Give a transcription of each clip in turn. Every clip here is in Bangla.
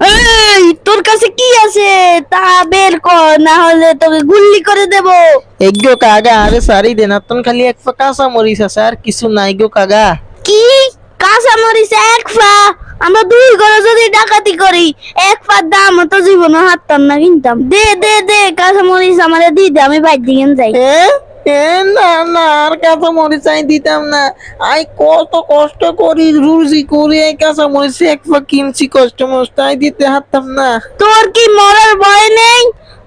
এই তোর কাছে কি আছে? তা বের কর না হলে তোকে গুল্লি করে দেব। এগো কাগা আরে সারি দেন আপনার খালি এক ফা কাঁচা মরিচ আছে আর কিছু নাই গো কাগা কি? কাঁচা মরিচ এক ফা? আমরা দুই ঘরে যদি ডাকাতি করি এক ফার দাম তো জীবনে হাততাম না কিনতাম। দে দে দে কাঁচা মরিচ আমারে দি দে আমি বাইর দিকে যাই। না না আর কাঁচা মরিচ আমি দিতাম না। আই কত কষ্ট করি রুজি করি এই কাঁচা মরিচ এক কিনছি কষ্ট মষ্ট আই দিতে হারতাম না। তোর কি মরার ভয় নেই?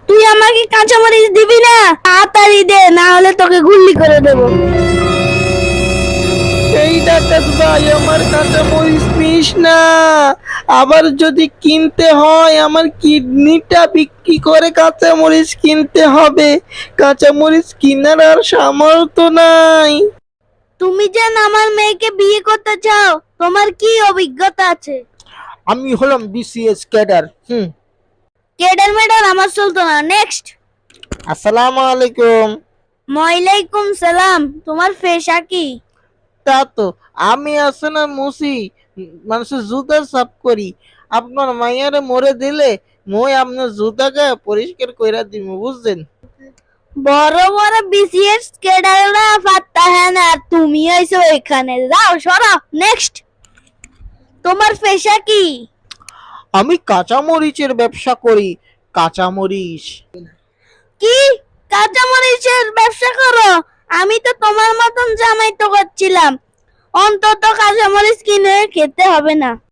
তুই আমাকে কাঁচা মরিচ দিবি না? তাড়াতাড়ি দে না হলে তোকে গুল্লি করে দেবো। এই ডাকাত ভাই আমার কাঁচা মরিচ নিস না। আবার যদি কিনতে হয় আমার কিডনিটা বিক্রি করে কাঁচামরিচ কিনতে হবে। কাঁচামরিচ কেনার আর সামর্থ্য নাই। তুমি যেন আমার মেয়েকে বিয়ে করতে চাও তোমার কি অভিজ্ঞতা আছে? আমি হলাম বিসিএস ক্যাডার হুম। কেডার মেডার আমার চলতো না নেক্সট আসসালামু আলাইকুম। ওয়ালাইকুম সালাম তোমার পেশা কি তা তো আমি আছে না মুসি মানুষের জুতা সাফ করি। আপনার মাইয়ারে মরে দিলে মই আপনার জুতাকে পরিষ্কার কইরা দিব বুঝছেন? বড় বড় বিসিএস কেডাররা পাত্তা হ্যাঁ না তুমি হইছো এখানে। যাও সরো নেক্সট তোমার পেশা কি? আমি কাঁচা মরিচের ব্যবসা করি কাঁচা মরিচ কি? কাঁচা মরিচের ব্যবসা করো? আমি তো তোমার মতন জামাই তো করছিলাম। অন্তত কাঁচামরিচ কিনে খেতে হবে না।